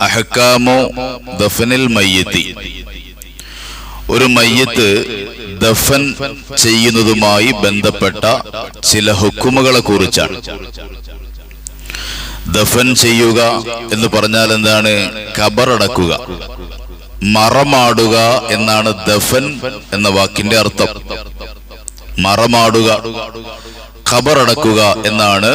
അഹക്കാമോ ദഫനിൽ മയ്യത്തി. ഒരു മയ്യത്ത് ദഫൻ ചെയ്യുന്നതുമായി ബന്ധപ്പെട്ട ചില ഹുക്കുമുകളെ കുറിച്ചാണ്. ദഫൻ ചെയ്യുക എന്ന് പറഞ്ഞാൽ എന്താണ്? ഖബറടക്കുക മറമാടുക എന്നാണ് ദഫൻ എന്ന വാക്കിന്റെ അർത്ഥം. മറമാടുക ഖബറടക്കുക എന്നാണ്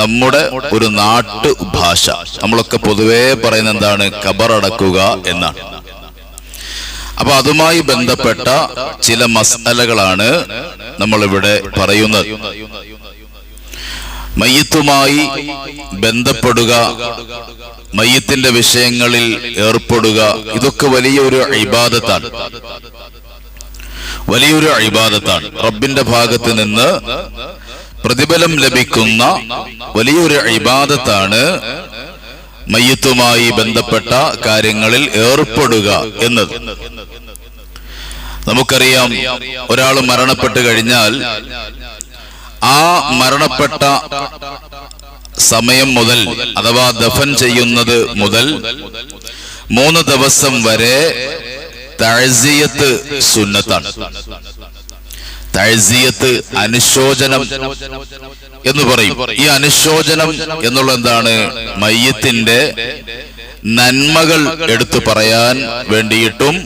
നമ്മുടെ ഒരു നാട്ടു ഭാഷ. നമ്മളൊക്കെ പൊതുവേ പറയുന്ന എന്താണ്? കബറടക്കുക എന്നാണ്. അപ്പൊ അതുമായി ബന്ധപ്പെട്ട ചില മസാലകളാണ് നമ്മളിവിടെ പറയുന്നത്. മയ്യത്തുമായി ബന്ധപ്പെടുക മയ്യത്തിന്റെ വിഷയങ്ങളിൽ ഏർപ്പെടുക ഇതൊക്കെ വലിയൊരു ഇബാദത്താണ്. വലിയൊരു ഇബാദത്താണ്. റബ്ബിന്റെ ഭാഗത്ത് നിന്ന് പ്രതിഫലം ലഭിക്കുന്ന വലിയൊരു ഇബാദത്താണ് മയ്യത്തുമായി ബന്ധപ്പെട്ട കാര്യങ്ങളിൽ ഏർപ്പെടുക എന്നത്. നമുക്കറിയാം ഒരാൾ മരണപ്പെട്ട് കഴിഞ്ഞാൽ ആ മരണപ്പെട്ട സമയം മുതൽ അഥവാ ദഫൻ ചെയ്യുന്നത് മുതൽ മൂന്ന് ദിവസം വരെ തഴസിയത്ത് സുന്നത്താണ്. തഴസിയത്ത് അനുശോചനം എന്ന് പറയും. ഈ അനുശോചനം എന്നുള്ള എന്താണ്? മയ്യത്തിന്റെ നന്മകൾ എടുത്തു പറയാൻ വേണ്ടിയിട്ടും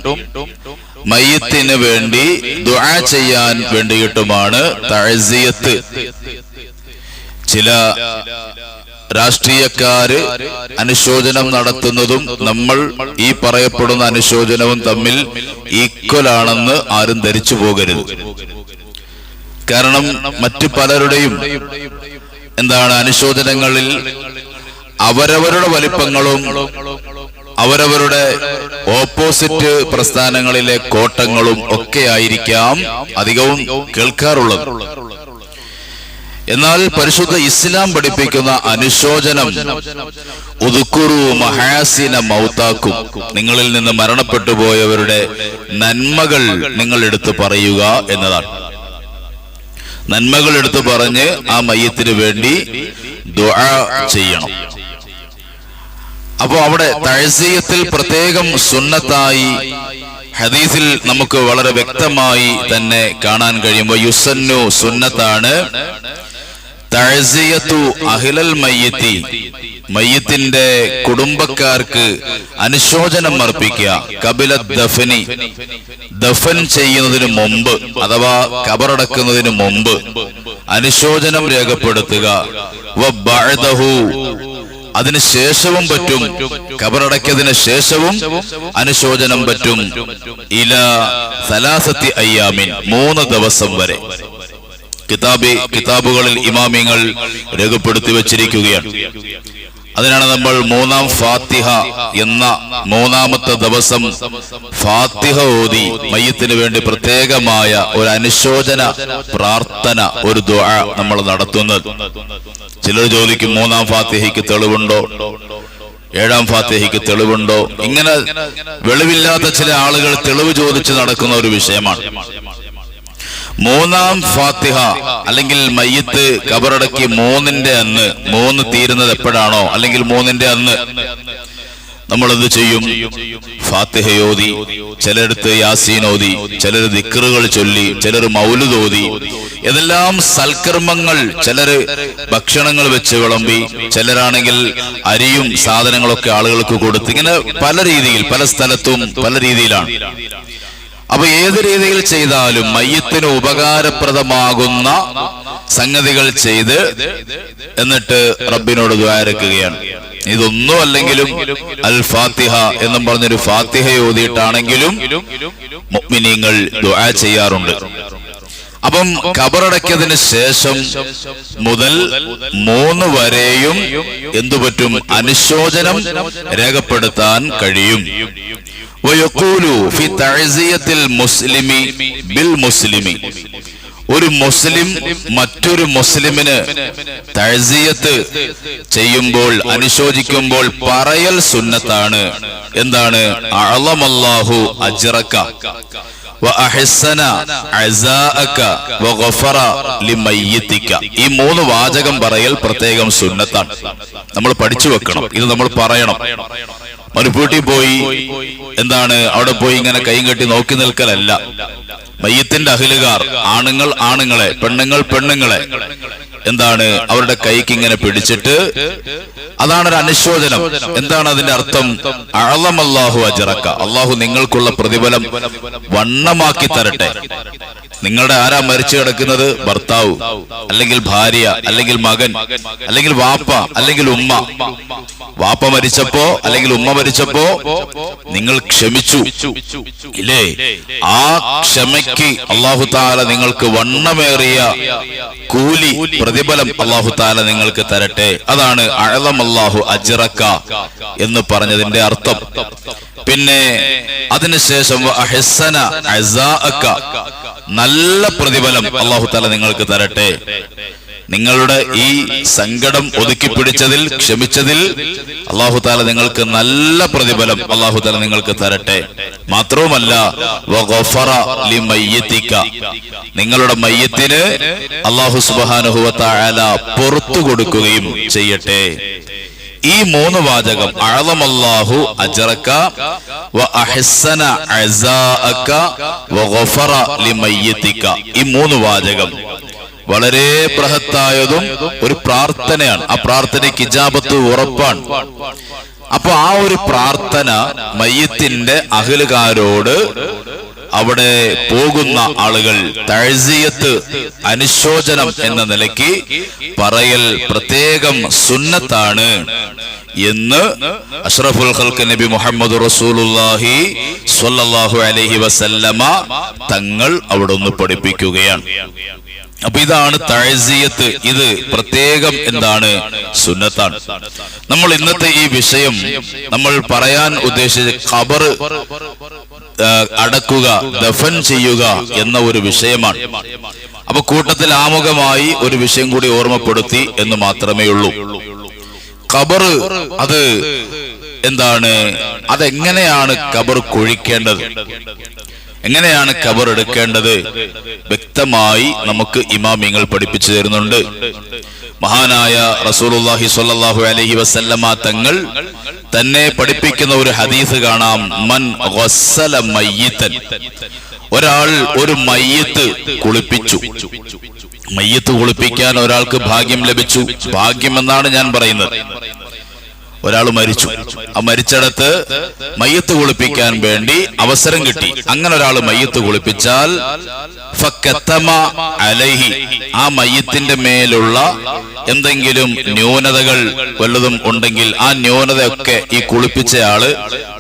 മയ്യത്തിന് വേണ്ടി ദുആ ചെയ്യാൻ വേണ്ടിയിട്ടുമാണ് തഴ്സിയത്ത്. ചില രാഷ്ട്രീയക്കാര് അനുശോചനം നടത്തുന്നതും നമ്മൾ ഈ പറയപ്പെടുന്ന അനുശോചനവും തമ്മിൽ ഈക്വലാണെന്ന് ആരും ധരിച്ചു പോകരുത്. കാരണം മറ്റു പലരുടെയും എന്താണ് അനുശോചനങ്ങളിൽ അവരവരുടെ വലിപ്പങ്ങളും അവരവരുടെ ഓപ്പോസിറ്റ് പ്രസ്ഥാനങ്ങളിലെ കോട്ടങ്ങളും ഒക്കെ ആയിരിക്കാം അധികവും കേൾക്കാറുള്ളത്. എന്നാൽ പരിശുദ്ധ ഇസ്ലാം പഠിപ്പിക്കുന്ന അനുശോചനം ഉദുക്കുറു മഹാസിന നിങ്ങളിൽ നിന്ന് മരണപ്പെട്ടു പോയവരുടെ നന്മകൾ നിങ്ങൾ എടുത്തു പറയുക എന്നതാണ്. നന്മകൾ എടുത്ത് പറഞ്ഞ് ആ മയ്യത്തിന് വേണ്ടി ദുആ ചെയ്യണം. അപ്പോ അവിടെ തഴസീയത്തിൽ പ്രത്യേകം സുന്നത്തായി ഹദീസിൽ നമുക്ക് വളരെ വ്യക്തമായി തന്നെ കാണാൻ കഴിയുമ്പോൾ യുസന്നു സുന്നത്താണ് തഴസിയത്തു അഹിലൽ മയ്യത്തി. മയ്യത്തിന്റെ കുടുംബക്കാർക്ക് അനുശോചനം അർപ്പിക്കുക. കപില ദഫനി. ദഫൻ ചെയ്യുന്നതിന് മുമ്പ് അഥവാ കബറടക്കുന്നതിന് മുമ്പ് അനുശോചനം രേഖപ്പെടുത്തുക. വബഅദഹു അതിന് ശേഷവും പറ്റും. കബറടക്കിയതിന് ശേഷവും അനുശോചനം പറ്റും. ഇല സലാസത്തി അയ്യാമിൻ. മൂന്ന് ദിവസം വരെ. കിതാബി കിതാബുകളിൽ ഇമാമിങ്ങൾ രേഖപ്പെടുത്തി വച്ചിരിക്കുകയാണ്. അതിനാണ് നമ്മൾ മൂന്നാം ഫാത്തിഹ എന്ന മൂന്നാമത്തെ ദിവസം ഫാത്തിഹ ഓതി മയ്യത്തിന് വേണ്ടി പ്രത്യേകമായ ഒരു അനുശോചന പ്രാർത്ഥന ഒരു ദുആ നമ്മൾ നടത്തുന്നത്. ചിലർ ചോദിക്കും മൂന്നാം ഫാത്തിഹയ്ക്ക് തെളിവുണ്ടോ? ഏഴാം ഫാത്തിഹയ്ക്ക് തെളിവുണ്ടോ? ഇങ്ങനെ വെളിവില്ലാത്ത ചില ആളുകൾ തെളിവ് ചോദിച്ച് നടക്കുന്ന ഒരു വിഷയമാണ്. മൂന്നാം ഫാത്തിഹ അല്ലെങ്കിൽ മയ്യത്ത് കബറടക്കി മൂന്നിന്റെ അന്ന് മൂന്ന് തീരുന്നത് എപ്പോഴാണോ അല്ലെങ്കിൽ മൂന്നിന്റെ അന്ന് നമ്മൾ എന്ത് ചെയ്യും ഫാത്തിഹയോതി ചിലടത്ത് യാസീനോതി ചിലർ ദിക്കറുകൾ ചൊല്ലി ചിലർ മൗലുതോതി ഇതെല്ലാം സൽക്കർമ്മങ്ങൾ ചിലര് ഭക്ഷണങ്ങൾ വെച്ച് വിളമ്പി ചിലരാണെങ്കിൽ അരിയും സാധനങ്ങളൊക്കെ ആളുകൾക്ക് കൊടുത്ത് ഇങ്ങനെ പല രീതിയിൽ പല സ്ഥലത്തും പല രീതിയിലാണ്. അപ്പൊ ഏത് രീതിയിൽ ചെയ്താലും മയ്യത്തിന് ഉപകാരപ്രദമാകുന്ന സംഗതികൾ ചെയ്ത് എന്നിട്ട് റബ്ബിനോട് ദ്വാരക്കുകയാണ് ഇതൊന്നും അല്ലെങ്കിലും അൽ ഫാത്തിഹ എന്നും പറഞ്ഞൊരു ഫാത്തിഹ ഓതിയിട്ടാണെങ്കിലും മുഅ്മിനീങ്ങൾ ദുആ ചെയ്യാറുണ്ട്. അപ്പം കബറടക്കിയതിന് ശേഷം മുതൽ മൂന്ന് വരെയും എന്തുപറ്റും അനുശോചനം രേഖപ്പെടുത്താൻ കഴിയും. മുസ്ലിമി ബിൽ മുസ്ലിമി. ഒരു മുസ്ലിം മറ്റൊരു മുസ്ലിമിന് തഴസിയത്ത് ചെയ്യുമ്പോൾ അനുശോചിക്കുമ്പോൾ പറയൽ സുന്നത്താണ്. എന്താണ്? അളമല്ലാഹു അജ്റക്ക. ഈ മൂന്ന് വാചകം പറയൽ പ്രത്യേകം സുന്നത്താണ്. നമ്മൾ പഠിച്ചു വെക്കണം. ഇത് നമ്മൾ പറയണം. മരുപ്പൂട്ടി പോയി. എന്താണ്? അവിടെ പോയി ഇങ്ങനെ കൈ കെട്ടി നോക്കി നിൽക്കലല്ല. മയ്യത്തിന്റെ അഹിലുകാർ ആണുങ്ങൾ ആണുങ്ങളെ പെണ്ണുങ്ങൾ പെണ്ണുങ്ങളെ എന്താണ്? അവരുടെ കൈക്ക് ഇങ്ങനെ പിടിച്ചിട്ട് അതാണ് ഒരു അനുശോചനം. എന്താണ് അതിന്റെ അർത്ഥം? അള്ളമല്ലാഹു അജറക്ക അള്ളാഹു നിങ്ങൾക്കുള്ള പ്രതിഫലം വണ്ണമാക്കി തരട്ടെ. നിങ്ങളുടെ ആരാ മരിച്ചു കിടക്കുന്നത്? ഭർത്താവ് അല്ലെങ്കിൽ ഭാര്യ അല്ലെങ്കിൽ മകൻ അല്ലെങ്കിൽ വാപ്പ അല്ലെങ്കിൽ ഉമ്മ. വാപ്പ മരിച്ചപ്പോ അല്ലെങ്കിൽ ഉമ്മ മരിച്ചപ്പോ നിങ്ങൾ ക്ഷമിച്ചു. ഇല്ലേ? ആ ക്ഷമയ്ക്ക് അള്ളാഹു താല നിങ്ങൾക്ക് വണ്ണമേറിയ കൂലി പ്രതിഫലം അള്ളാഹു താല നിങ്ങൾക്ക് തരട്ടെ. അതാണ് അഴതം അള്ളാഹു അജിറക്ക എന്ന് പറഞ്ഞതിന്റെ അർത്ഥം. പിന്നെ അതിനുശേഷം. നല്ല പ്രതിഫലം അള്ളാഹു താല നിങ്ങൾക്ക് തരട്ടെ. നിങ്ങളുടെ ഈ സങ്കടം ഒതുക്കി പിടിച്ചതിൽ ക്ഷമിച്ചതിൽ അള്ളാഹുതാല നിങ്ങൾക്ക് നല്ല പ്രതിഫലം അള്ളാഹുതാല നിങ്ങൾക്ക് തരട്ടെ മാത്രവുമല്ല. നിങ്ങളുടെ മയ്യത്തിന് അള്ളാഹു സുബാനുഹുവല പുറത്തു കൊടുക്കുകയും ചെയ്യട്ടെ ഈ മൂന്ന് വാചകം അഴവമല്ലാഹു അജറക്ക. ഈ മൂന്ന് വാചകം വളരെ ബൃഹത്തായതും ഒരു പ്രാർത്ഥനയാണ്. ആ പ്രാർത്ഥനയ്ക്ക് ഇജാബത്ത് ഉറപ്പാണ്. അപ്പൊ ആ ഒരു പ്രാർത്ഥന മയ്യത്തിന്റെ അഖിലുകാരോട് അവിടെ പോകുന്ന ആളുകൾ തഴ്സിയത്ത് അനുശോചനം എന്ന നിലയ്ക്ക് പറയൽ പ്രത്യേകം സുന്നത്താണ് എന്ന് അഷ്റഫുൽ ഖൽക്ക് നബി മുഹമ്മദ് റസൂലുള്ളാഹി സ്വല്ലല്ലാഹു അലൈഹി വസല്ലമ തങ്ങൾ അവിടെ ഒന്ന് പഠിപ്പിക്കുകയാണ്. അപ്പൊ ഇതാണ് തഴസിയത്ത്. ഇത് പ്രത്യേകം എന്താണ്? സുന്നത്താണ്. നമ്മൾ ഇന്നത്തെ ഈ വിഷയം നമ്മൾ പറയാൻ ഉദ്ദേശിച്ച ഖബർ അടക്കുക ദഫൻ ചെയ്യുക എന്ന ഒരു വിഷയമാണ്. അപ്പൊ കൂട്ടത്തിൽ ആമുഖമായി ഒരു വിഷയം കൂടി ഓർമ്മപ്പെടുത്തി എന്ന് മാത്രമേ ഉള്ളൂ. ഖബർ അത് എന്താണ്? അതെങ്ങനെയാണ് ഖബർ കുഴിക്കേണ്ടത്? എങ്ങനെയാണ് കബർ എടുക്കേണ്ടത്? വ്യക്തമായി നമുക്ക് ഇമാമിങ്ങൾ പഠിപ്പിച്ചു തരുന്നുണ്ട്. മഹാനായ റസൂലുള്ളാഹി സ്വല്ലല്ലാഹു അലൈഹി വസല്ലമ തങ്ങൾ തന്നെ പഠിപ്പിക്കുന്ന ഒരു ഹദീസ് കാണാം. മൻ ഗസ്സല മയ്യിത്തൻ ഒരാൾ ഒരു മയ്യത്ത് കുളിപ്പിച്ചു. മയ്യത്ത് കുളിപ്പിക്കാൻ ഒരാൾക്ക് ഭാഗ്യം ലഭിച്ചു. ഭാഗ്യം എന്നാണ് ഞാൻ പറയുന്നത്. ഒരാൾ മരിച്ചു. ആ മരിച്ചിടത്ത് മയ്യത്ത് കുളിപ്പിക്കാൻ വേണ്ടി അവസരം കിട്ടി. അങ്ങനെ ഒരാൾ മയ്യത്ത് കുളിപ്പിച്ചാൽ അലഹി. ആ മയ്യത്തിന്റെ മേലുള്ള എന്തെങ്കിലും ന്യൂനതകൾ വല്ലതും ഉണ്ടെങ്കിൽ ആ ന്യൂനതയൊക്കെ ഈ കുളിപ്പിച്ചയാൾ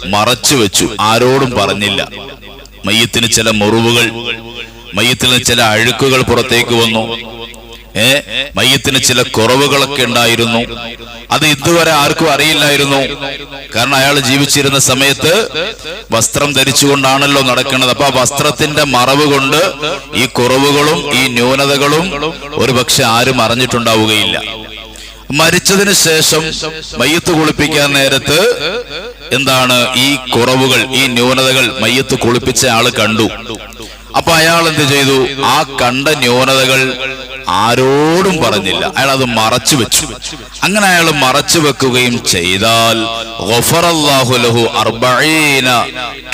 മറച്ചു വെച്ചു. ആരോടും പറഞ്ഞില്ല. മയ്യത്തിന് ചില മുറിവുകൾ മയ്യത്തിന് ചില അഴുക്കുകൾ പുറത്തേക്ക് വന്നു. ഏ? മയ്യത്തിന് ചില കുറവുകളൊക്കെ ഉണ്ടായിരുന്നു. അത് ഇതുവരെ ആർക്കും അറിയില്ലായിരുന്നു. കാരണം അയാൾ ജീവിച്ചിരുന്ന സമയത്ത് വസ്ത്രം ധരിച്ചുകൊണ്ടാണല്ലോ നടക്കുന്നത്. അപ്പൊ ആ വസ്ത്രത്തിന്റെ മറവ് കൊണ്ട് ഈ കുറവുകളും ഈ ന്യൂനതകളും ഒരുപക്ഷെ ആരും അറിഞ്ഞിട്ടുണ്ടാവുകയില്ല. മരിച്ചതിന് ശേഷം മയ്യത്ത് കുളിപ്പിക്കാൻ നേരത്ത് എന്താണ് ഈ കുറവുകൾ ഈ ന്യൂനതകൾ മയ്യത്ത് കുളിപ്പിച്ച ആൾ കണ്ടു. അപ്പൊ അയാൾ എന്ത് ചെയ്തു? ആ കണ്ട ന്യൂനതകൾ ആരോടും പറഞ്ഞില്ല. അയാൾ അത് മറച്ചു വെച്ചു. അങ്ങനെ അയാൾ മറച്ചു വെക്കുകയും ചെയ്താൽ ഗഫറല്ലാഹു ലഹു അർബഈന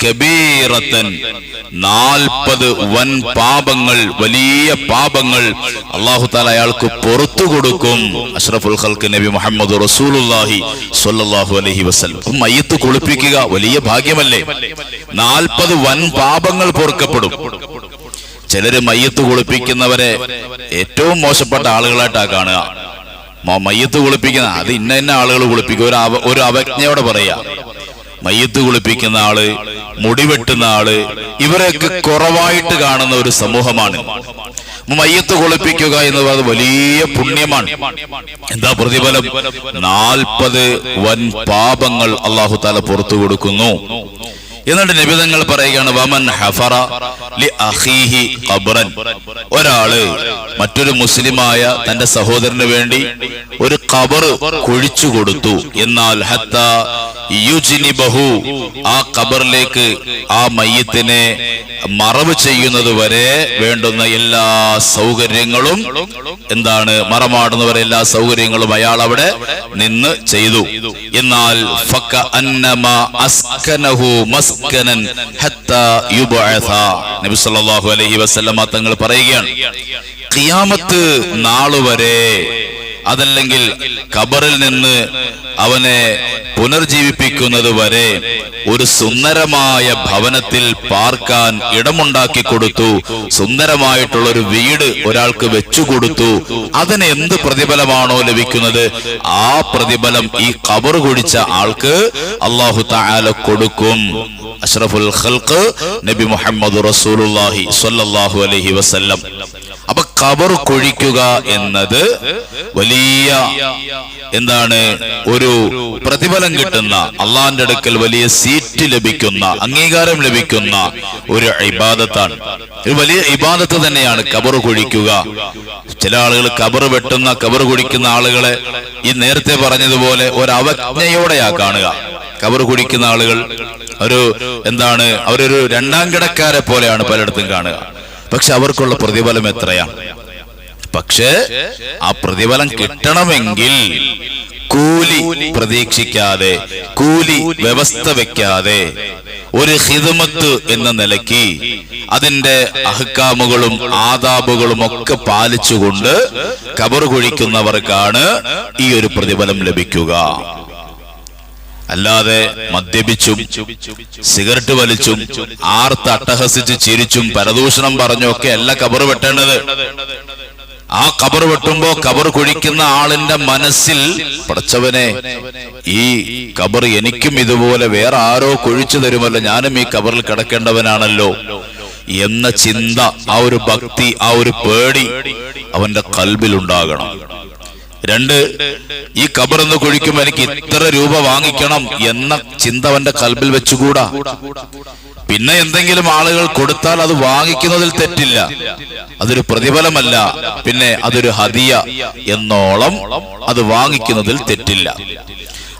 കബീറത്തൻ. നാൽപ്പത് വൻ പാപങ്ങൾ വലിയ പാപങ്ങൾ അള്ളാഹു താല അയാൾക്ക് പുറത്തു കൊടുക്കും. അഷ്റഫുൽ ഖൽക്ക് നബി മുഹമ്മദ് റസൂലുള്ളാഹി സ്വല്ലല്ലാഹു അലൈഹി അപ്പൊ മയ്യത്ത് കുളിപ്പിക്കുക വലിയ ഭാഗ്യമല്ലേ? നാൽപ്പത് വൻ പാപങ്ങൾ പൊറുക്കപ്പെടും. ചിലര് മയ്യത്ത് കുളിപ്പിക്കുന്നവരെ ഏറ്റവും മോശപ്പെട്ട ആളുകളായിട്ടാ കാണുക. മയ്യത്ത് കുളിപ്പിക്കുന്ന അത് ഇന്ന ഇന്ന ആളുകൾ കുളിപ്പിക്കുക ഒരു അവജ്ഞയോടെ പറയാ. മയ്യത്ത് കുളിപ്പിക്കുന്ന ആൾ മുടിവെട്ടുന്ന ആൾ ഇവരൊക്കെ കുറവായിട്ട് കാണുന്ന ഒരു സമൂഹമാണ്. മയ്യത്ത് കുളിപ്പിക്കുക എന്ന് പറയുന്നത് വലിയ പുണ്യമാണ്. എന്താ പ്രതിഫലം? നാൽപ്പത് വൻ പാപങ്ങൾ അള്ളാഹു താല പുറത്തു കൊടുക്കുന്നു. എന്നിട്ട് നിബിധങ്ങൾ പറയുകയാണ് വമൻ ഹഫറ ലി അഖീഹി ഖബ്റൻ. ഒരാൾ മറ്റൊരു മുസ്ലിമായ തന്റെ സഹോദരന് വേണ്ടി ഒരു ഖബർ കുഴിച്ചു കൊടുത്തു. എന്നാൽ ഹത്ത യുജിനി ബഹു ആ ഖബറിലേക്ക് ആ മയ്യത്തിനെ മറവ് ചെയ്യുന്നത് വരെ വേണ്ടുന്ന എല്ലാ സൗകര്യങ്ങളും എന്താണ് മറമാടുന്നവരെ എല്ലാ സൗകര്യങ്ങളും അയാൾ അവിടെ നിന്ന് ചെയ്തു. എന്നാൽ ഫക്ക അന്നമ അസ്കനഹു മസ്കനൻ നബി സല്ലല്ലാഹു അലൈഹി വസല്ലമ തങ്ങൾ പറയുകയാണ് ഖിയാമത്ത് നാളുവരെ അതല്ലെങ്കിൽ ഖബറിൽ നിന്ന് അവനെ പുനർജീവിപ്പിക്കുന്നത് വരെ ഒരു സുന്ദരമായ ഭവനത്തിൽ പാർക്കാൻ ഇടമുണ്ടാക്കി കൊടുത്തു സുന്ദരമായിട്ടുള്ള ഒരു വീട് ഒരാൾക്ക് വെച്ചു കൊടുത്തു. അതിന് എന്ത് പ്രതിഫലമാണോ ലഭിക്കുന്നത്? ആ പ്രതിഫലം ഈ കബർ കുടിച്ച ആൾക്ക് അള്ളാഹു താല കൊടുക്കും. അഷ്റഫുൽ ഖൽക്ക് നബി മുഹമ്മദ് റസൂലുള്ളാഹി സ്വല്ലല്ലാഹു അലൈഹി വസല്ലം. അപ്പൊ കബർ കുഴിക്കുക എന്നത് വലിയ എന്താണ് ഒരു പ്രതിഫലം കിട്ടുന്ന അള്ളാന്റെ അടുക്കൽ വലിയ സീറ്റ് ലഭിക്കുന്ന അംഗീകാരം ലഭിക്കുന്ന ഒരു ഇബാദത്താണ്. ഒരു വലിയ ഇബാദത്ത് തന്നെയാണ് കബർ കുഴിക്കുക. ചില ആളുകൾ കബർ വെട്ടുന്ന കബർ കുഴിക്കുന്ന ആളുകളെ ഈ നേരത്തെ പറഞ്ഞതുപോലെ ഒരവജ്ഞയോടെയാ കാണുക. കബർ കുഴിക്കുന്ന ആളുകൾ ഒരു എന്താണ് അവരൊരു രണ്ടാം കിടക്കാരെ പോലെയാണ് പലയിടത്തും കാണുക. പക്ഷെ അവർക്കുള്ള പ്രതിഫലം എത്രയാണ്? പക്ഷേ ആ പ്രതിഫലം കിട്ടണമെങ്കിൽ കൂലി പ്രതീക്ഷിക്കാതെ കൂലി വ്യവസ്ഥ വെക്കാതെ ഒരു ഹിതമത്ത് എന്ന നിലയ്ക്ക് അതിന്റെ അഹ്കാമുകളും ആദാബുകളും ഒക്കെ പാലിച്ചുകൊണ്ട് കബർ കുഴിക്കുന്നവർക്കാണ് ഈ ഒരു പ്രതിഫലം ലഭിക്കുക. അല്ലാതെ മദ്യപിച്ചും സിഗരറ്റ് വലിച്ചും ആർത്ത് അട്ടഹസിച്ച് ചിരിച്ചും പരദൂഷണം പറഞ്ഞും ഒക്കെ അല്ല കബർ വെട്ടേണ്ടത്. ആ കബർ വെട്ടുമ്പോ കബർ കുഴിക്കുന്ന ആളിന്റെ മനസ്സിൽ പടച്ചവനെ ഈ കബർ എനിക്കും ഇതുപോലെ വേറെ ആരോ കുഴിച്ചു തരുമല്ലോ. ഞാനും ഈ കബറിൽ കിടക്കേണ്ടവനാണല്ലോ എന്ന ചിന്ത ആ ഒരു ഭക്തി ആ ഒരു പേടി അവന്റെ കൽബിലുണ്ടാകണം. രണ്ട് ഈ കബറന്ന് കുഴിക്കുമ്പോ എനിക്ക് ഇത്ര രൂപ വാങ്ങിക്കണം എന്ന ചിന്ത അവന്റെ കൽബിൽ വെച്ചുകൂടാ. പിന്നെ എന്തെങ്കിലും ആളുകൾ കൊടുത്താൽ അത് വാങ്ങിക്കുന്നതിൽ തെറ്റില്ല. അതൊരു പ്രതിഫലമല്ല. പിന്നെ അതൊരു ഹതിയ എന്നോളം അത് വാങ്ങിക്കുന്നതിൽ തെറ്റില്ല.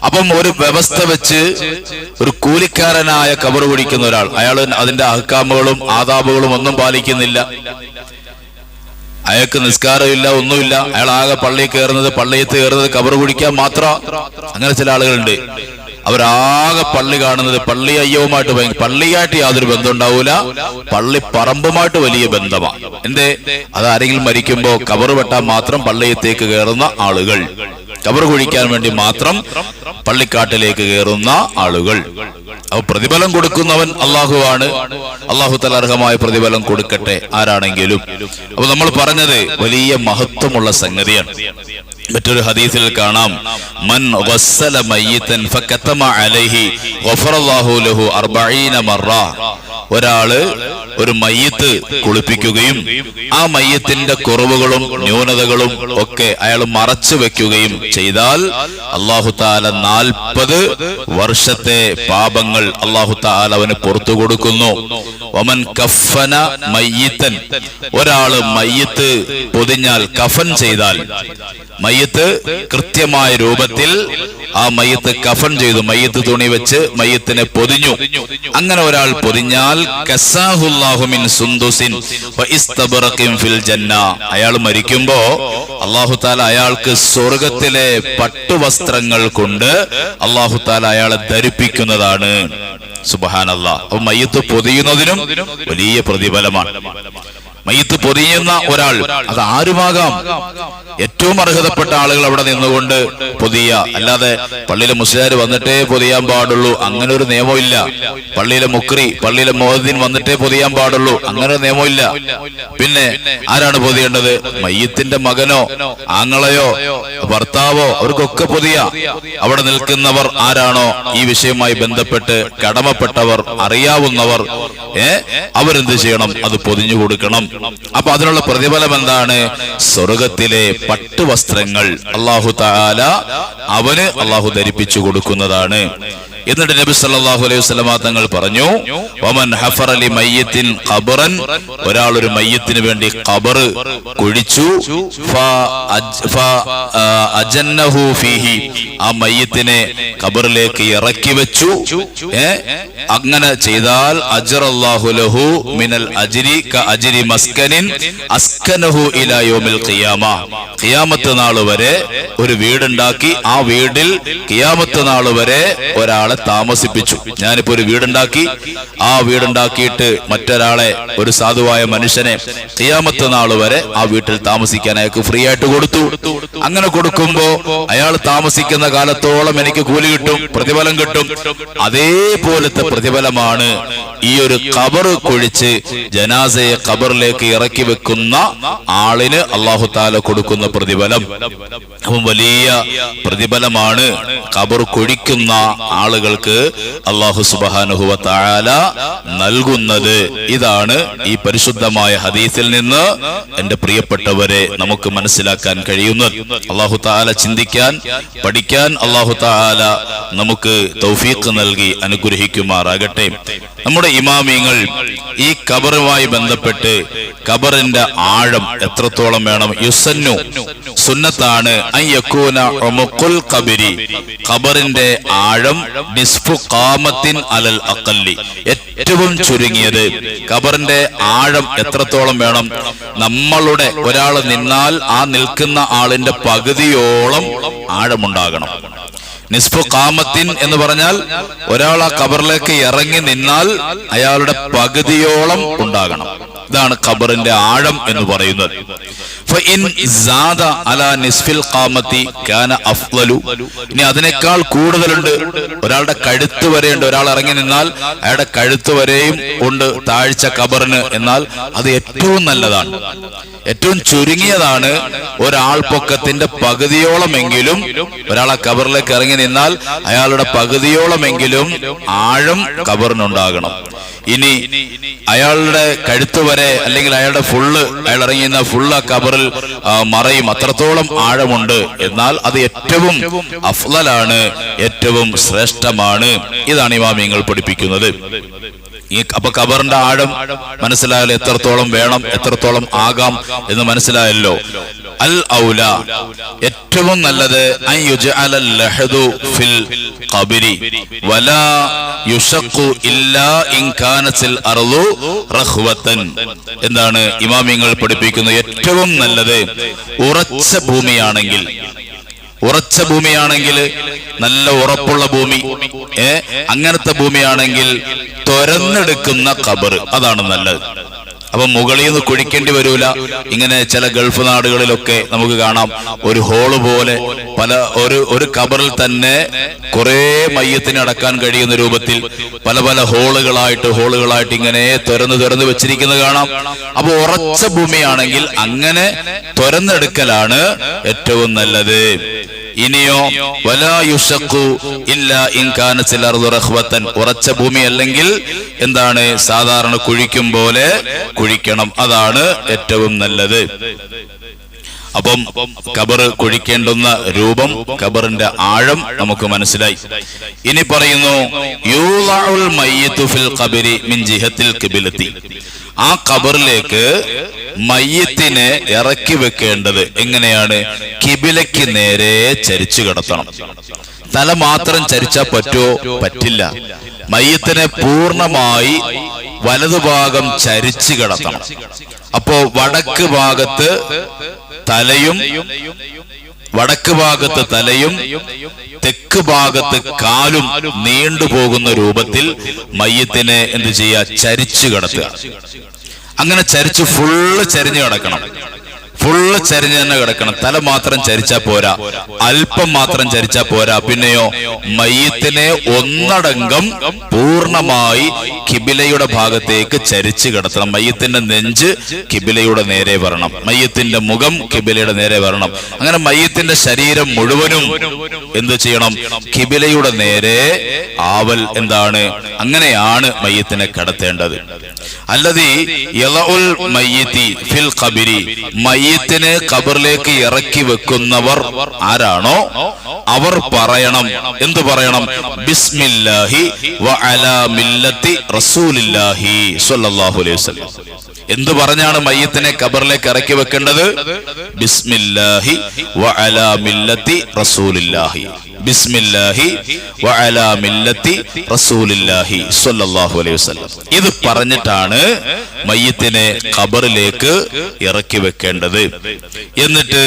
അപ്പം ഒരു വ്യവസ്ഥ വെച്ച് ഒരു കൂലിക്കാരനായ കബർ കുഴിക്കുന്ന ഒരാൾ അയാൾ അതിന്റെ അഹക്കാമുകളും ആദാബുകളും ഒന്നും പാലിക്കുന്നില്ല. അയാൾക്ക് നിസ്കാരമില്ല ഒന്നുമില്ല. അയാൾ ആകെ പള്ളിയിൽ കയറുന്നത് പള്ളിയത്ത് കയറുന്നത് കബർ കുടിക്കാൻ മാത്രം. അങ്ങനെ ചില ആളുകളുണ്ട്. അവരാകെ പള്ളി കാണുന്നത് പള്ളി അയ്യവുമായിട്ട് പള്ളിയായിട്ട് യാതൊരു ബന്ധം ഉണ്ടാവൂല. പള്ളി പറമ്പുമായിട്ട് വലിയ ബന്ധമാണ് എന്തേ? അത് ആരെങ്കിലും മരിക്കുമ്പോ കബർ വെട്ടാൻ മാത്രം പള്ളിയത്തേക്ക് കയറുന്ന ആളുകൾ. കബർ കുഴിക്കാൻ വേണ്ടി മാത്രം പള്ളിക്കാട്ടിലേക്ക് കയറുന്ന ആളുകൾ. അപ്പൊ പ്രതിഫലം കൊടുക്കുന്നവൻ അള്ളാഹുവാണ്. അള്ളാഹു തലർഹമായ പ്രതിഫലം കൊടുക്കട്ടെ ആരാണെങ്കിലും. അപ്പൊ നമ്മൾ പറഞ്ഞത് വലിയ മഹത്വമുള്ള സംഗതിയാണ്. മറ്റൊരു ഹദീസിൽ കാണാം. മൻ വസ്സല മയ്യിത്തൻ ഫകതമ അലൈഹി ഗഫറല്ലാഹു ലഹു 40 മറ ഒരാൾ ഒരു മയ്യത്ത് കുളിപ്പിക്കുകയും ആ മയ്യത്തിന്റെ കുറവുകളും ന്യൂനതകളും ഒക്കെ അയാൾ മറച്ചു വെക്കുകയും ചെയ്താൽ അള്ളാഹു താല നാൽപ്പത് വർഷത്തെ പാപങ്ങൾ അള്ളാഹു താല അവന് പുറത്തു കൊടുക്കുന്നു. ഒമൻ കഫന മയ്യത്തൻ. ഒരാൾ മയ്യത്ത് പൊതിഞ്ഞാൽ കഫൻ ചെയ്താൽ മയ്യത്ത് കൃത്യമായ രൂപത്തിൽ ആ മയ്യത്ത് കഫൻ ചെയ്തു. മയ്യത്ത് തുണി വെച്ച് മയ്യത്തിനെ പൊതിഞ്ഞു. അങ്ങനെ ഒരാൾ പൊതിഞ്ഞാൽ അയാൾ മരിക്കുമ്പോ അള്ളാഹു താല അയാൾക്ക് സ്വർഗത്തിലെ പട്ടുവസ്ത്രങ്ങൾ കൊണ്ട് അള്ളാഹു താല അയാളെ ധരിപ്പിക്കുന്നതാണ്. സുബഹാനല്ലാ അപ്പൊ മയ്യത്ത് പൊതിയുന്നതിനും വലിയ പ്രതിഫലമാണ്. മയ്യത്ത് പൊതിയുന്ന ഒരാൾ അത് ആരുമാകാം? ഏറ്റവും അർഹതപ്പെട്ട ആളുകൾ അവിടെ നിന്നുകൊണ്ട് പൊതിയ. അല്ലാതെ പള്ളിയിലെ മുസ്ലിം വന്നിട്ടേ പൊതിയാൻ പാടുള്ളൂ. അങ്ങനെ ഒരു നിയമമില്ല പള്ളിയിലെ മുക്രി പള്ളിയിലെ മോഹദ്ദീൻ വന്നിട്ടേ പൊതിയാൻ പാടുള്ളൂ. അങ്ങനെ ഒരു നിയമമില്ല പിന്നെ ആരാണ് പൊതിയേണ്ടത്? മയ്യത്തിന്റെ മകനോ ആങ്ങളയോ ഭർത്താവോ അവർക്കൊക്കെ പൊതിയ. അവിടെ നിൽക്കുന്നവർ ആരാണോ? ഈ വിഷയവുമായി ബന്ധപ്പെട്ട് കടമപ്പെട്ടവർ അറിയാവുന്നവർ ഏ? അവരെന്ത് ചെയ്യണം? അത് പൊതിഞ്ഞു കൊടുക്കണം. അപ്പൊ അതിനുള്ള പ്രതിഫലം എന്താണ്? സ്വർഗത്തിലെ പട്ടുവസ്ത്രങ്ങൾ അള്ളാഹു താല അവന് അള്ളാഹു ധരിപ്പിച്ചു കൊടുക്കുന്നതാണ്. എന്നിട്ട് നബി സല്ലല്ലാഹു അലൈഹി വസല്ലമ തങ്ങൾ പറഞ്ഞു വമൻ ഹഫറ ലി മയ്യത്തിൻ ഖബറൻ ഒരാൾ ഒരു മയ്യത്തിന് വേണ്ടി ഖബർ കുഴിച്ചു അജന്നഹു ഫീഹി ആ മയ്യത്തിനെ ഖബറിലേക്ക് ഇറക്കി വെച്ചു അങ്ങനെ ചെയ്താൽ അജ്റല്ലാഹു ലഹു മിനൽ അജ്രി ക അജ്രി മസ്കനിൻ അസ്കനഹു ഇലാ യൗമിൽ ഖിയാമ. ഖിയാമത്ത് നാൾ വരെ ഒരു വീടുണ്ടാക്കി ആ വീടിൽ ഖിയാമത്ത് നാൾ വരെ ഒരാളെ താമസിപ്പിച്ചു. ഞാനിപ്പോ ഒരു വീടുണ്ടാക്കി. ആ വീടുണ്ടാക്കിയിട്ട് മറ്റൊരാളെ ഒരു സാധുവായ മനുഷ്യനെ ചെയ്യാമത്ത നാൾ വരെ ആ വീട്ടിൽ താമസിക്കാൻ അയാൾക്ക് ഫ്രീ ആയിട്ട് കൊടുത്തു. അങ്ങനെ കൊടുക്കുമ്പോ അയാൾ താമസിക്കുന്ന കാലത്തോളം എനിക്ക് കൂലി കിട്ടും പ്രതിഫലം കിട്ടും. അതേപോലത്തെ പ്രതിഫലമാണ് ഈ ഒരു ഖബർ കുഴിച്ച് ജനാസയെ കബറിലേക്ക് ഇറക്കി വെക്കുന്ന ആളിന് അള്ളാഹു താല കൊടുക്കുന്ന പ്രതിഫലം. വലിയ പ്രതിഫലമാണ് ഖബർ കുഴിക്കുന്ന ആളുകൾക്ക് അള്ളാഹു സുബാനുഹുവ താല നൽകുന്നത്. ഇതാണ് ഈ പരിശുദ്ധമായ ഹദീസിൽ നിന്ന് എന്റെ പ്രിയപ്പെട്ടവരെ നമുക്ക് മനസ്സിലാക്കാൻ കഴിയുന്നത്. അള്ളാഹു താല ചിന്തിക്കാൻ പഠിക്കാൻ അള്ളാഹു താല നമുക്ക് തൗഫീഖ് നൽകി അനുഗ്രഹിക്കുമാറാകട്ടെ. നമ്മുടെ ഇമാമിങ്ങൾ ഈ ഖബറുമായി ബന്ധപ്പെട്ട് ഖബറിന്റെ ആഴം എത്രത്തോളം വേണം? യുസന്നു സുന്നത്താണ് ഖബറിന്റെ ആഴം അലൽ ഏറ്റവും ചുരുങ്ങിയത് കബറിന്റെ ആഴം എത്രത്തോളം വേണം? നമ്മളുടെ ഒരാൾ നിന്നാൽ ആ നിൽക്കുന്ന ആളിന്റെ പകുതിയോളം ആഴമുണ്ടാകണം. നിസ്ഫു കാമത്തിൻ എന്ന് പറഞ്ഞാൽ ഒരാൾ ആ കബറിലേക്ക് ഇറങ്ങി നിന്നാൽ അയാളുടെ പകുതിയോളം ഉണ്ടാകണം. ഇതാണ് ഖബറിന്റെ ആഴം എന്ന് പറയുന്നത്. ഇനി അതിനേക്കാൾ കൂടുതലുണ്ട് ഒരാളുടെ കഴുത്ത് വരെയുണ്ട്. ഒരാൾ ഇറങ്ങി നിന്നാൽ അയാളുടെ കഴുത്ത് വരെയും ഉണ്ട് താഴ്ച കബറിന് എന്നാൽ അത് ഏറ്റവും നല്ലതാണ്. ഏറ്റവും ചുരുങ്ങിയതാണ് ഒരാൾ പൊക്കത്തിന്റെ പകുതിയോളമെങ്കിലും ഒരാൾ ആ കബറിലേക്ക് ഇറങ്ങി നിന്നാൽ അയാളുടെ പകുതിയോളമെങ്കിലും ആഴം കബറിനുണ്ടാകണം ഇനി അയാളുടെ കഴുത്ത് വരെ അല്ലെങ്കിൽ അയാളുടെ ഫുള്ള് അയാൾ ഇറങ്ങിയുന്ന ഫുള്ള് ആ കബറിൽ മറയും. അത്രത്തോളം ആഴമുണ്ട്. എന്നാൽ അത് ഏറ്റവും അഫ്ലലാണ് ഏറ്റവും ശ്രേഷ്ഠമാണ്. ഇതാണ് ഇമാമിയങ്ങൾ പഠിപ്പിക്കുന്നത്. ഈ അപ്പൊ കബറിന്റെ ആഴം മനസ്സിലായാലും എത്രത്തോളം വേണം എത്രത്തോളം ആകാം എന്ന് മനസ്സിലായല്ലോ. അൽ ഔല ഏറ്റവും നല്ലത് ഫിൽ ഖബരി വലാ ഇല്ലാ ഇൻ അർളു എന്താണ് ഇമാമിങ്ങൾ പഠിപ്പിക്കുന്നത് ഏറ്റവും നല്ലത്? ഉറച്ച ഭൂമിയാണെങ്കിൽ. ഉറച്ച ഭൂമിയാണെങ്കിൽ നല്ല ഉറപ്പുള്ള ഭൂമി ഏ? അങ്ങനത്തെ ഭൂമിയാണെങ്കിൽ തുരന്നെടുക്കുന്ന ഖബർ. അതാണ് നല്ലത്. അപ്പൊ മുകളിൽ നിന്ന് കുഴിക്കേണ്ടി വരൂല. ഇങ്ങനെ ചില ഗൾഫ് നാടുകളിലൊക്കെ നമുക്ക് കാണാം. ഒരു ഹോൾ പോലെ പല ഒരു ഒരു കബറിൽ തന്നെ കുറെ മയ്യത്തിന് അടക്കാൻ കഴിയുന്ന രൂപത്തിൽ പല പല ഹോളുകളായിട്ട് ഹോളുകളായിട്ട് ഇങ്ങനെ തുറന്ന് തുറന്ന് വെച്ചിരിക്കുന്നത് കാണാം. അപ്പൊ ഉറച്ച ഭൂമിയാണെങ്കിൽ അങ്ങനെ തുറന്നെടുക്കലാണ് ഏറ്റവും നല്ലത്. ഇനിയോ വലാ യുഷഖു ഇല്ല ഇൻ കാനത്തിൽ അർദു റഹ്വത്തൻ. ഉറച്ച ഭൂമി അല്ലെങ്കിൽ എന്താണ്? സാധാരണ കുഴിക്കും പോലെ കുഴിക്കണം. അതാണ് ഏറ്റവും നല്ലത്. അപ്പം കബർ കുഴിക്കേണ്ടുന്ന രൂപം കബറിന്റെ ആഴം നമുക്ക് മനസ്സിലായി. ഇനി പറയുന്നു ആ ഖബറിലേക്ക് മയ്യത്തിനെ ഇറക്കി വെക്കേണ്ടത് എങ്ങനെയാണ്? കിബിലയ്ക്ക് നേരെ ചരിച്ചു കിടത്തണം. തല മാത്രം ചരിച്ചാൽ പറ്റുമോ പറ്റില്ല. മയ്യത്തിനെ പൂർണമായി വലതുഭാഗം ചരിച്ചു കിടത്തണം. അപ്പോ വടക്ക് ഭാഗത്ത് തലയും വടക്ക് ഭാഗത്ത് തലയും തെക്ക് ഭാഗത്ത് കാലും നീണ്ടുപോകുന്ന രൂപത്തിൽ മയ്യത്തിനെ എന്ത് ചെയ്യുക ചരിച്ചു കിടത്തുക. അങ്ങനെ ചരിച്ച് ഫുള്ള് ചരിഞ്ഞു കിടക്കണം. ഫുള്ള് ചരിഞ്ഞ് തന്നെ കിടക്കണം. തല മാത്രം ചരിച്ചാ പോരാ. അല്പം മാത്രം ചരിച്ചാ പോരാ. പിന്നെയോ മയ്യത്തിനെ ഒന്നടങ്കം പൂർണമായി കിബിലയുടെ ഭാഗത്തേക്ക് ചരിച്ച് കിടത്തണം. മയ്യത്തിന്റെ നെഞ്ച് കിബിലയുടെ നേരെ വരണം. മയ്യത്തിന്റെ മുഖം കിബിലയുടെ നേരെ വരണം. അങ്ങനെ മയ്യത്തിന്റെ ശരീരം മുഴുവനും എന്തു ചെയ്യണം? കിബിലയുടെ നേരെ ആവൽ എന്താണ്? അങ്ങനെയാണ് മയ്യത്തിനെ കടത്തേണ്ടത്. അല്ലതി ഫിൽ ഖബരി. മയ്യ മയ്യത്തിനെ കബറിലേക്ക് ഇറക്കി വെക്കുന്നവർ ആരാണോ? അവർ പറയണം. എന്തു പറയണം? ബിസ്മില്ലാഹി വ അലാ മില്ലത്തി റസൂലില്ലാഹി സ്വല്ലല്ലാഹു അലൈഹി വസല്ലം. എന്തു പറഞ്ഞാണ് മയ്യത്തിനെ കബറിലേക്ക് ഇറക്കി വെക്കേണ്ടത്? ബിസ്മില്ലാഹി വ അലാ മില്ലത്തി റസൂലില്ലാഹി. ബിസ്മില്ലാഹി വഅലാ മില്ലത്തി സ്വല്ലല്ലാഹു അലൈഹി വസല്ലം. ഇത് പറഞ്ഞിട്ടാണ് മയ്യത്തിനെ ഖബറിലേക്ക് ഇറക്കി വെക്കേണ്ടത്. എന്നിട്ട്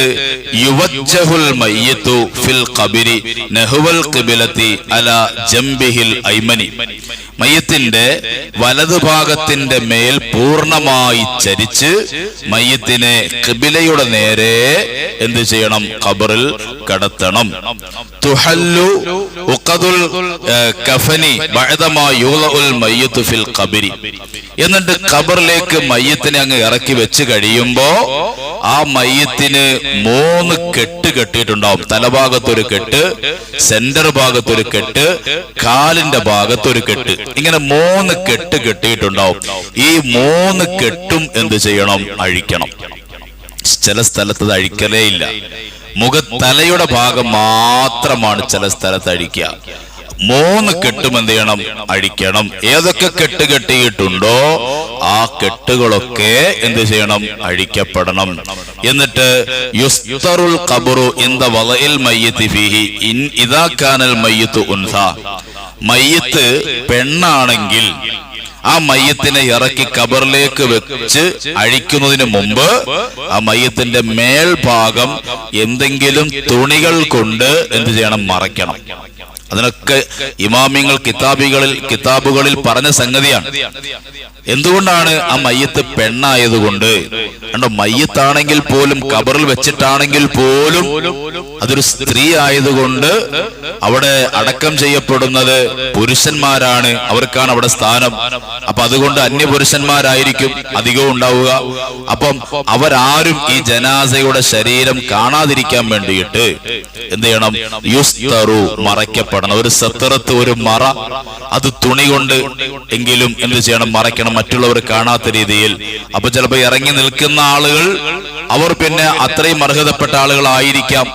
യുവജ്ജഹുൽ മയ്യത്തു ഫിൽ ഖബരി നഹുവൽ ഖിബലത്തി അലാ ജംബിഹിൽ ഐമനി. മയ്യത്തിന്റെ വലതുഭാഗത്തിന്റെ മേൽ പൂർണമായി ചരിച്ച് മയ്യത്തിനെ ഖിബിലയുടെ നേരെ എന്ത് ചെയ്യണം? ഖബറിൽ കടത്തണം. തുഹല്ലു ഉഖദുൽ കഫനി മയ്യിത്തു ഫിൽ ഖബരി. എന്നിട്ട് ഖബറിലേക്ക് മയ്യത്തിനെ അങ്ങ് ഇറക്കി വെച്ച് കഴിയുമ്പോ ആ മയ്യത്തിന് മൂന്ന് കെട്ട് കെട്ടിയിട്ടുണ്ടാവും. തലഭാഗത്തൊരു കെട്ട് സെന്റർ ഭാഗത്തൊരു കെട്ട് കാലിന്റെ ഭാഗത്തൊരു കെട്ട്. ഇങ്ങനെ മൂന്ന് കെട്ട് കെട്ടിയിട്ടുണ്ടാവും. ഈ മൂന്ന് കെട്ടും എന്ത് ചെയ്യണം? അഴിക്കണം. ചില സ്ഥലത്ത് അഴിക്കലേ ഇല്ല. മുഖത്തലയുടെ ഭാഗം മാത്രമാണ് ചില സ്ഥലത്ത് അഴിക്കുക. മൂന്ന് കെട്ടും എന്ത് ചെയ്യണം? അഴിക്കണം. ഏതൊക്കെ കെട്ട് കെട്ടിയിട്ടുണ്ടോ ആ കെട്ടുകളൊക്കെ എന്ത് ചെയ്യണം? അഴിക്കപ്പെടണം. എന്നിട്ട് യുസ്തറുൽ ഖബറു ദ വലയിൽ മയ്യത്തി ഫീഹി ഇൻ ഇദാ കാനൽ മയ്യത്തു ഉൻസ. മയ്യത്ത് പെണ്ണാണെങ്കിൽ ആ മയ്യത്തിനെ ഇറക്കി കബറിലേക്ക് വെച്ച് അഴിക്കുന്നതിന് മുമ്പ് ആ മയ്യത്തിന്റെ മേൽഭാഗം എന്തെങ്കിലും തുണികൾ കൊണ്ട് എന്ത് ചെയ്യണം? മറയ്ക്കണം. അതിനൊക്കെ ഇമാമിങ്ങൾ കിതാബികളിൽ കിതാബുകളിൽ പറഞ്ഞ സംഗതിയാണ്. എന്തുകൊണ്ടാണ് ആ മയ്യത്ത് പെണ്ണായതുകൊണ്ട്? കണ്ടോ മയ്യത്താണെങ്കിൽ പോലും കബറിൽ വെച്ചിട്ടാണെങ്കിൽ പോലും അതൊരു സ്ത്രീ ആയതുകൊണ്ട് അവിടെ അടക്കം ചെയ്യപ്പെടുന്നത് പുരുഷന്മാരാണ് അവർക്കാണ് അവിടെ സ്ഥാനം. അപ്പൊ അതുകൊണ്ട് അന്യ പുരുഷന്മാരായിരിക്കും അധികവും ഉണ്ടാവുക. അപ്പം അവരാരും ഈ ജനാസയുടെ ശരീരം കാണാതിരിക്കാൻ വേണ്ടിയിട്ട് എന്ത് ചെയ്യണം? യുസ്തറു മറയ്ക്കപ്പെടണം ഒരു സത്തറത്ത് ഒരു മറ. അത് തുണി കൊണ്ട് എങ്കിലും എന്ത് ചെയ്യണം? മറയ്ക്കണം. മറ്റുള്ളവർ കാണാത്ത രീതിയിൽ. അപ്പൊ ചിലപ്പോ ഇറങ്ങി നിൽക്കുന്ന ആളുകൾ അവർ പിന്നെ അത്രയും അർഹതപ്പെട്ട ആളുകളായിരിക്കാം.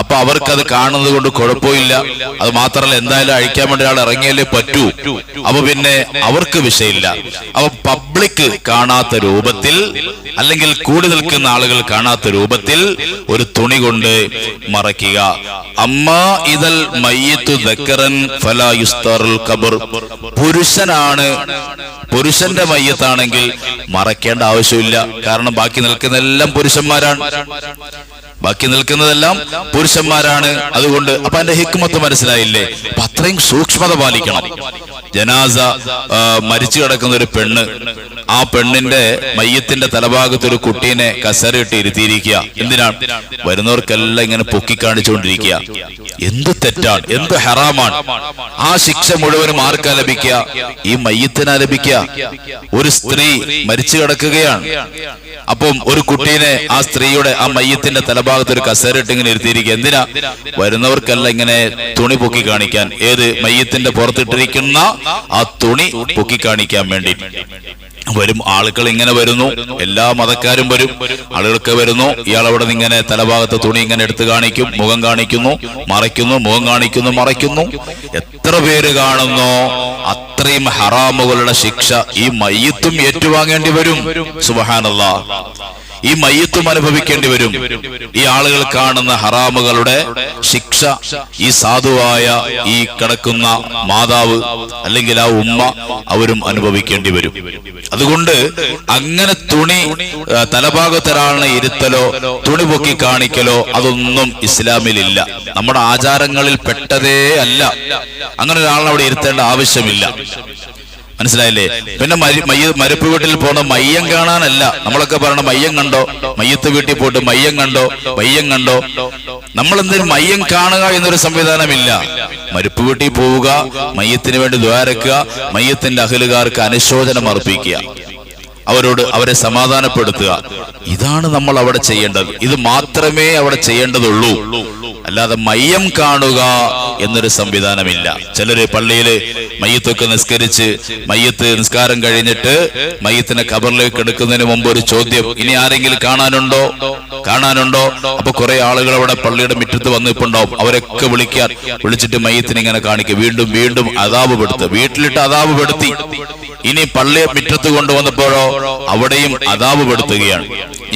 അപ്പൊ അവർക്കത് കാണുന്നത് കൊണ്ട് കുഴപ്പമില്ല. അത് മാത്രമല്ല എന്തായാലും അഴിക്കാൻ വേണ്ടി ആൾ ഇറങ്ങിയാലേ പറ്റൂ. അപ്പൊ പിന്നെ അവർക്ക് വിഷയമില്ല. അപ്പൊ പബ്ലിക് കാണാത്ത രൂപത്തിൽ അല്ലെങ്കിൽ കൂടി നിൽക്കുന്ന ആളുകൾ കാണാത്ത രൂപത്തിൽ ഒരു തുണി കൊണ്ട് മറയ്ക്കുക. അമ്മ ഇതൽ മയ്യത്തു ദക്കറൻ ഫലാ യുസ്തറുൽ ഖബർ. പുരുഷനാണ് പുരുഷന്റെ മയ്യത്താണെങ്കിൽ മറയ്ക്കേണ്ട ആവശ്യമില്ല. കാരണം ബാക്കി നിൽക്കുന്ന എല്ലാം പുരുഷന്മാരാണ്. ബാക്കി നിൽക്കുന്നതെല്ലാം പുരുഷന്മാരാണ്. അതുകൊണ്ട് അപ്പൊ അതിന്റെ ഹിക്മത്ത് മനസ്സിലായില്ലേ? അപ്പൊ അത്രയും സൂക്ഷ്മത പാലിക്കണം. ജനാസ മരിച്ചു കിടക്കുന്ന ഒരു പെണ്ണ്. ആ പെണ്ണിന്റെ മയ്യത്തിന്റെ തലഭാഗത്ത് ഒരു കുട്ടീനെ കസരയിട്ട് ഇരുത്തിയിരിക്കുക. എന്തിനാണ് വരുന്നവർക്കെല്ലാം ഇങ്ങനെ പൊക്കി കാണിച്ചുകൊണ്ടിരിക്കുക എന്ത് തെറ്റാണ്? എന്ത് ഹറാമാണ്? ആ ശിക്ഷ മുഴുവനും ആർക്കാ ലഭിക്കുക? ഈ മയ്യത്തിനാ ലഭിക്കുക. ഒരു സ്ത്രീ മരിച്ചു കിടക്കുകയാണ്. അപ്പം ഒരു കുട്ടീനെ ആ സ്ത്രീയുടെ ആ മയ്യത്തിന്റെ തലഭാഗത്ത് ഒരു കസേരട്ട് ഇങ്ങനെ ഇരുത്തിയിരിക്കുക. എന്തിനാ? വരുന്നവർക്കല്ല ഇങ്ങനെ തുണി പൊക്കി കാണിക്കാൻ. ഏത് മയ്യത്തിന്റെ പുറത്തിട്ടിരിക്കുന്ന ആ തുണി പൊക്കി കാണിക്കാൻ വേണ്ടി വരും ആളുകൾ ഇങ്ങനെ വരുന്നു. എല്ലാ മതക്കാരും വരും. ആളുകൾക്ക് വരുന്നു. ഇയാൾ അവിടെ നിന്ന് ഇങ്ങനെ തലഭാഗത്ത് തുണി ഇങ്ങനെ എടുത്ത് കാണിക്കും. മുഖം കാണിക്കുന്നു. മറയ്ക്കുന്നു. മുഖം കാണിക്കുന്നു. മറയ്ക്കുന്നു. എത്ര പേര് കാണുന്നു? അത്രയും ഹറാമുകളുടെ ശിക്ഷ ഈ മയ്യത്തും ഏറ്റുവാങ്ങേണ്ടി വരും. സുബഹാനല്ല. ഈ മയ്യത്തും അനുഭവിക്കേണ്ടി വരും. ഈ ആളുകൾ കാണുന്ന ഹറാമുകളുടെ ശിക്ഷ ഈ സാധുവായ ഈ കിടക്കുന്ന മാതാവ് അല്ലെങ്കിൽ ആ ഉമ്മ അവരും അനുഭവിക്കേണ്ടി വരും. അതുകൊണ്ട് അങ്ങനെ തുണി തലഭാഗത്തൊരാളിനെ ഇരുത്തലോ തുണി പൊക്കി കാണിക്കലോ അതൊന്നും ഇസ്ലാമിലില്ല. നമ്മുടെ ആചാരങ്ങളിൽ പെട്ടതേ അല്ല. അങ്ങനെ ഒരാളിനെ അവിടെ ഇരുത്തേണ്ട ആവശ്യമില്ല. മനസ്സിലായില്ലേ? പിന്നെ മയ്യ- മരപ്പ് വീട്ടിൽ പോണ മയ്യം കാണാനല്ല. നമ്മളൊക്കെ പറയണ മയ്യം കണ്ടോ? മയ്യത്ത് വീട്ടിൽ പോയിട്ട് മയ്യം കണ്ടോ? മയ്യം കണ്ടോ? നമ്മൾ എന്തിനും മയ്യം കാണുക എന്നൊരു സംവിധാനമില്ല. മരുപ്പ് വീട്ടിൽ പോവുക മയ്യത്തിന് വേണ്ടി ദ്വാരക്കുക മയ്യത്തിന്റെ അഖിലുകാർക്ക് അനുശോചനം അർപ്പിക്കുക. അവരോട് അവരെ സമാധാനപ്പെടുത്തുക. ഇതാണ് നമ്മൾ അവിടെ ചെയ്യേണ്ടത്. ഇത് മാത്രമേ അവിടെ ചെയ്യേണ്ടതുള്ളൂ. അല്ലാതെ മയ്യം കാണുക എന്നൊരു സംവിധാനമില്ല. ചിലര് പള്ളിയിൽ മയ്യത്തൊക്കെ നിസ്കരിച്ച് മയ്യത്ത് നിസ്കാരം കഴിഞ്ഞിട്ട് മയ്യത്തിനെ കബറിലേക്ക് എടുക്കുന്നതിന് മുമ്പ് ഒരു ചോദ്യം ഇനി ആരെങ്കിലും കാണാനുണ്ടോ? കാണാനുണ്ടോ? അപ്പൊ കുറെ ആളുകൾ അവിടെ പള്ളിയുടെ മുറ്റത്ത് വന്നിപ്പുണ്ടാവും അവരൊക്കെ വിളിക്കാൻ വിളിച്ചിട്ട് മയ്യത്തിന് ഇങ്ങനെ കാണിക്കുക. വീണ്ടും വീണ്ടും അതാവ് പെടുത്തുക. വീട്ടിലിട്ട് അതാവ് പെടുത്തി. ഇനി പള്ളിയെ മുറ്റത്ത് കൊണ്ടുവന്നപ്പോഴോ അവിടെയും അതാവ് പെടുത്തുകയാണ്.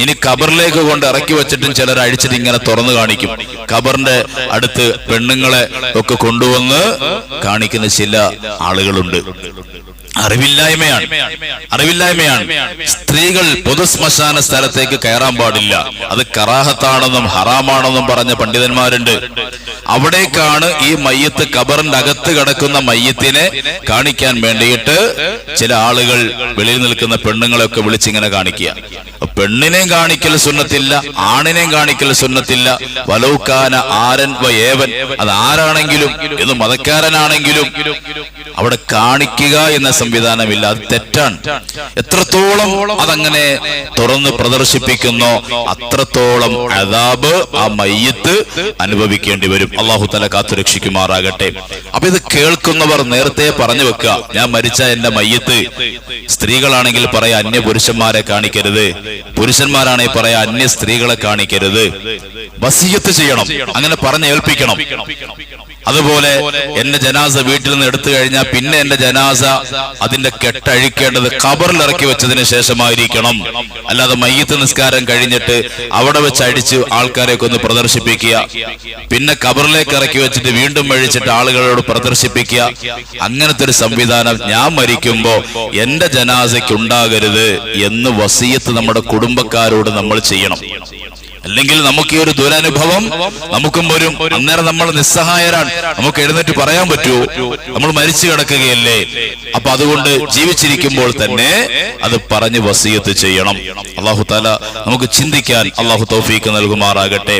ഇനി കബറിലേക്ക് കൊണ്ട് ഇറക്കി വെച്ചിട്ടും ചിലർ അഴിച്ചിട്ട് ഇങ്ങനെ തുറന്നു കാണിക്കും. കബറിന്റെ അടുത്ത് പെണ്ണുങ്ങളെ ഒക്കെ കൊണ്ടുവന്ന് കാണിക്കുന്ന ചില ആളുകളുണ്ട്. അറിവില്ലായ്മയാണ്. അറിവില്ലായ്മയാണ്. സ്ത്രീകൾ പൊതുശ്മശാന സ്ഥലത്തേക്ക് കയറാൻ പാടില്ല. അത് കറാഹത്താണെന്നും ഹറാമാണെന്നും പറഞ്ഞ പണ്ഡിതന്മാരുണ്ട്. അവിടേക്കാണ് ഈ മയ്യത്ത് കബറിന്റെ അകത്ത് കിടക്കുന്ന മയ്യത്തിനെ കാണിക്കാൻ വേണ്ടിയിട്ട് ചില ആളുകൾ വെളിയിൽ നിൽക്കുന്ന പെണ്ണുങ്ങളെയൊക്കെ വിളിച്ചിങ്ങനെ കാണിക്കുക. പെണ്ണിനെയും കാണിക്കൽ സുന്നത്തില്ല ആണിനെയും കാണിക്കൽ സുന്നത്തില്ല. വലൗക്കാന ആരൻ വയേവൻ ഏവൻ. അത് ആരാണെങ്കിലും ഇത് മതക്കാരനാണെങ്കിലും അവിടെ കാണിക്കുക എന്ന സംവിധാനമില്ല അത് തെറ്റാണ്. എത്രത്തോളം അതങ്ങനെ തുറന്ന് പ്രദർശിപ്പിക്കുന്നോ അത്രത്തോളം അതാബ് ആ മയ്യത്ത് അനുഭവിക്കേണ്ടി വരും. അള്ളാഹു തല കാത്തുരക്ഷിക്കുമാറാകട്ടെ അപ്പൊ ഇത് കേൾക്കുന്നവർ നേരത്തെ പറഞ്ഞു വെക്കുക ഞാൻ മരിച്ച എന്റെ മയ്യത്ത്. സ്ത്രീകളാണെങ്കിൽ പറയാ അന്യ പുരുഷന്മാരെ കാണിക്കരുത്. പുരുഷന്മാരാണെങ്കിൽ പറയാ അന്യ സ്ത്രീകളെ കാണിക്കരുത്. വസീയത്ത് ചെയ്യണം. അങ്ങനെ പറഞ്ഞ് ഏൽപ്പിക്കണം. അതുപോലെ എന്റെ ജനാസ വീട്ടിൽ നിന്ന് എടുത്തു കഴിഞ്ഞാൽ പിന്നെ എന്റെ ജനാസ അതിന്റെ കെട്ടഴിക്കേണ്ടത് കബറിൽ ഇറക്കി വെച്ചതിന് ശേഷമായിരിക്കണം. അല്ലാതെ മയ്യത്ത് നിസ്കാരം കഴിഞ്ഞിട്ട് അവിടെ വെച്ച് അടിച്ച് ആൾക്കാരെയൊക്കെ ഒന്ന് പ്രദർശിപ്പിക്കുക. പിന്നെ കബറിലേക്ക് ഇറക്കി വെച്ചിട്ട് വീണ്ടും അഴിച്ചിട്ട് ആളുകളോട് പ്രദർശിപ്പിക്കുക. അങ്ങനത്തെ ഒരു സംവിധാനം ഞാൻ മരിക്കുമ്പോ എന്റെ ജനാസയ്ക്ക് ഉണ്ടാകരുത് എന്ന് വസീയത്ത് നമ്മുടെ കുടുംബക്കാരോട് നമ്മൾ ചെയ്യണം. അല്ലെങ്കിൽ നമുക്ക് ഈ ഒരു ദുരനുഭവം നമുക്കും വരും അന്നേരം നമ്മൾ നിസ്സഹായരാണ്. നമുക്ക് എഴുന്നേറ്റ് പറയാൻ പറ്റുമോ? നമ്മൾ മരിച്ചു കിടക്കുകയല്ലേ? അപ്പൊ അതുകൊണ്ട് ജീവിച്ചിരിക്കുമ്പോൾ തന്നെ അത് പറഞ്ഞ് വസീയത്ത് ചെയ്യണം. അള്ളാഹു താല നമുക്ക് ചിന്തിക്കാൻ അള്ളാഹു തൗഫീക്ക് നൽകുമാറാകട്ടെ.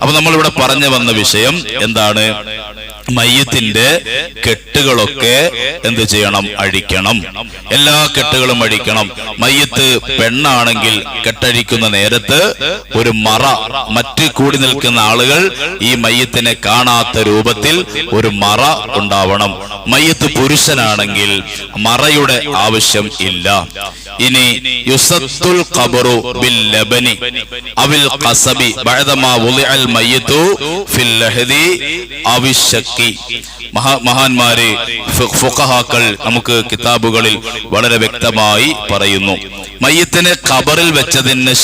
അപ്പൊ നമ്മളിവിടെ പറഞ്ഞു വന്ന വിഷയം എന്താണ്? മയ്യത്തിന്റെ കെട്ടുകളൊക്കെ എന്ത് ചെയ്യണം? അഴിക്കണം. എല്ലാ കെട്ടുകളും അഴിക്കണം. മയ്യത്ത് പെണ്ണാണെങ്കിൽ കെട്ടഴിക്കുന്ന നേരത്ത് ഒരു മറ മറ്റ് കൂടി നിൽക്കുന്ന ആളുകൾ ഈ മയ്യത്തിനെ കാണാത്ത രൂപത്തിൽ ഒരു മറ ഉണ്ടാവണം. മയ്യത്ത് പുരുഷനാണെങ്കിൽ മറയുടെ ആവശ്യം ഇല്ല. ഇനി യുസത്തുൽ ഖബറു ബിൽ ലബനി അവിൽ ഖസബി ബഅദമാ വുളിഅൽ മയ്യത്തു ഫിൽ ലഹദി അവിശക്കി മഹാ മഹാന്മാരെ ഫുഖഹാക്കൾ നമുക്ക് കിതാബുകളിൽ വളരെ വ്യക്തമായി പറയുന്നു. മയ്യത്തിനെ ഖബറിൽ വെച്ചതിന്